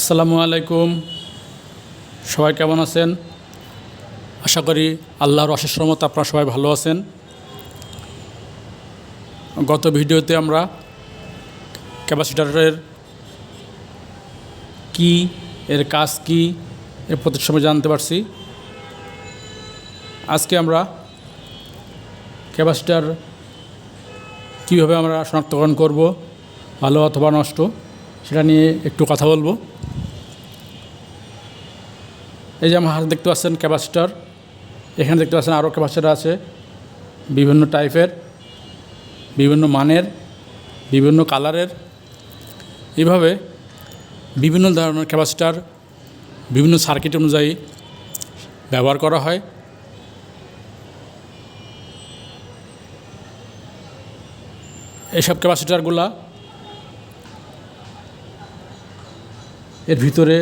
আসসালামু আলাইকুম। সবাই কেমন আছেন? আশা করি আল্লাহর অশেষ রহমতে আপনারা সবাই ভালো আছেন। গত ভিডিওতে আমরা ক্যাপাসিটারের কি, এর কাজ কি, এর প্রতি সময় জানতে পারছি। আজকে আমরা ক্যাপাসিটার কীভাবে আমরা শনাক্তকরণ করব, ভালো অথবা নষ্ট, সেটা নিয়ে একটু কথা বলব। এই যে আমার হাতে দেখতে পাচ্ছেন ক্যাপাসিটার, এখানে দেখতে পাচ্ছেন আরও ক্যাপাসিটার আছে, বিভিন্ন টাইপের, বিভিন্ন মানের, বিভিন্ন কালারের। এইভাবে বিভিন্ন ধরনের ক্যাপাসিটার, বিভিন্ন সার্কিট অনুযায়ী ব্যবহার করা হয়। এইসব ক্যাপাসিটারগুলা এর ভিতরে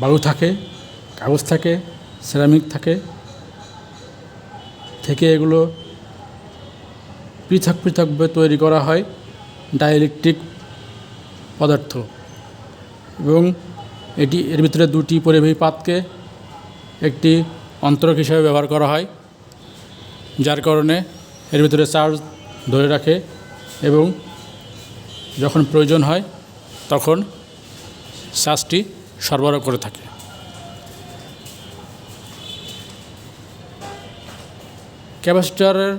বালু থাকে, কাগজ থাকে সিরামিক থাকে, থেকে এগুলো পৃথক পৃথকভাবে তৈরি করা হয় ডাইলেকট্রিক পদার্থ। এবং এটি এর ভিতরে দুটি পরিবাহী পাতকে একটি অন্তরক হিসাবে ব্যবহার করা হয়, যার কারণে এর ভিতরে চার্জ ধরে রাখে এবং যখন প্রয়োজন হয় তখন চার্জটি সরবরাহ করে থাকে। ক্যাপাসিটারের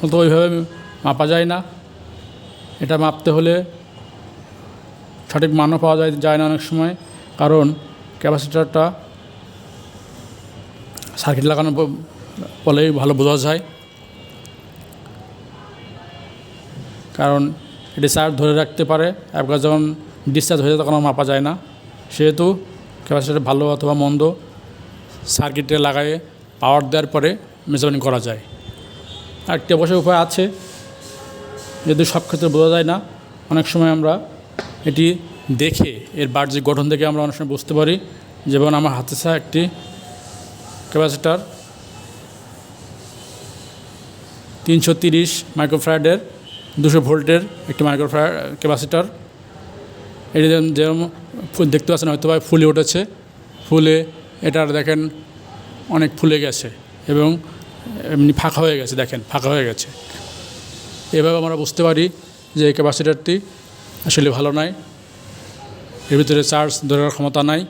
মতো ওইভাবে মাপা যায় না। এটা মাপতে হলে সঠিক মানও পাওয়া যায় যায় না অনেক সময়। কারণ ক্যাপাসিটারটা সার্কিট লাগানো বলেই ভালো বোঝা যায়। কারণ এটি চার্জ ধরে রাখতে পারে। একবার যখন ডিসচার্জ হয়ে যায় তখন মাপা যায় না। সেহেতু ক্যাপাসিটার ভালো অথবা মন্দ সার্কিটে লাগায়ে পাওয়ার দেওয়ার পরে মেজারমেন্ট করা যায়। আরেকটি অবশ্য উপায় আছে, যদি সব ক্ষেত্রে বোঝা যায় না, অনেক সময় আমরা এটি দেখে, এর বাহ্যিক গঠন থেকে আমরা অনেক সময় বুঝতে পারি যেমন আমার হাতে ছাড়া একটি ক্যাপাসিটার তিনশো তিরিশ মাইক্রোফ্রাইডের দুশো ভোল্টের একটি মাইক্রোফ্রাইড ক্যাপাসিটার এটি যেরকম দেখতে পাচ্ছেন, হয়তো বা ফুলে উঠেছে। ফুলে এটার দেখেন অনেক ফুলে গেছে এবং এমনি ফাঁকা হয়ে গেছে, দেখেন ফাঁকা হয়ে গেছে। এভাবে আমরা বুঝতে পারি যে এই ক্যাপাসিটারটি আসলে ভালো নয়। এর ভিতরে চার্জ ধরার ক্ষমতা নাই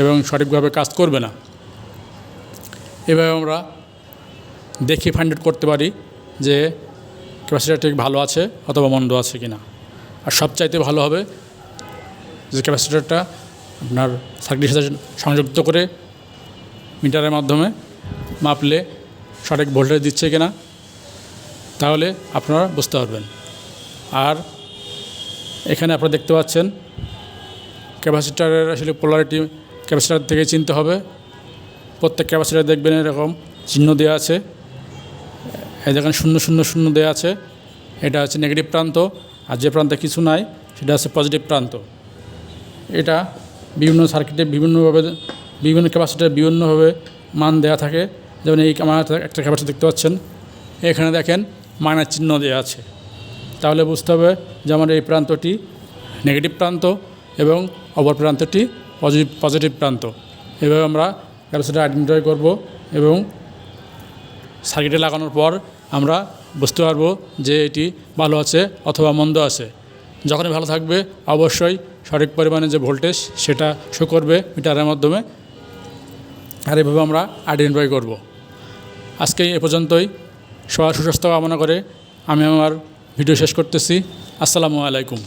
এবং সঠিকভাবে কাজ করবে না। এভাবে আমরা দেখে ফাইন্ড আউট করতে পারি যে ক্যাপাসিটারটি ভালো আছে অথবা মন্দ আছে কি না আর সবচাইতে ভালো হবে যে ক্যাপাসিটারটা আপনার সার্কিটের সাথে সংযুক্ত করে মিটারের মাধ্যমে মাপলে সঠিক ভোল্টেজ দিচ্ছে কিনা, তাহলে আপনারা বুঝতে পারবেন। আর এখানে আপনারা দেখতে পাচ্ছেন ক্যাপাসিটারের আসলে পোলারিটি ক্যাপাসিটার থেকে চিনতে হবে। প্রত্যেক ক্যাপাসিটার দেখবেন এরকম চিহ্ন দেওয়া আছে। এই দেখেন শূন্য শূন্য শূন্য দেওয়া আছে। এটা হচ্ছে নেগেটিভ প্রান্ত, আর যে প্রান্তে কিছু নাই, সেটা হচ্ছে পজিটিভ প্রান্ত। এটা বিভিন্ন সার্কিটে বিভিন্নভাবে, বিভিন্ন ক্যাপাসিটার বিভিন্নভাবে মান দেওয়া থাকে। যেমন এই আমার একটা ক্যাপাসিটি দেখতে পাচ্ছেন। এখানে দেখেন মাইনাস চিহ্ন দেওয়া আছে। তাহলে বুঝতে হবে যে আমার এই প্রান্তটি নেগেটিভ প্রান্ত এবং অপর প্রান্তটি পজিটিভ পজিটিভ প্রান্ত। এভাবে আমরা ক্যাপাসিটার আইডেন্টিফাই করব এবং সার্কিটে লাগানোর পর আমরা বুঝতে পারব যে এটি ভালো আছে অথবা মন্দ আছে। যখনই ভালো থাকবে, অবশ্যই সঠিক পরিমাণে যে ভোল্টেজ, সেটা শো করবে মিটারের মাধ্যমে। আর এভাবে আমরা আইডেন্টিফাই করব। আজকে এ পর্যন্তই। সবার সুস্বাস্থ্য কামনা করে আমি আমার ভিডিও শেষ করতেছি। আসসালামু আলাইকুম।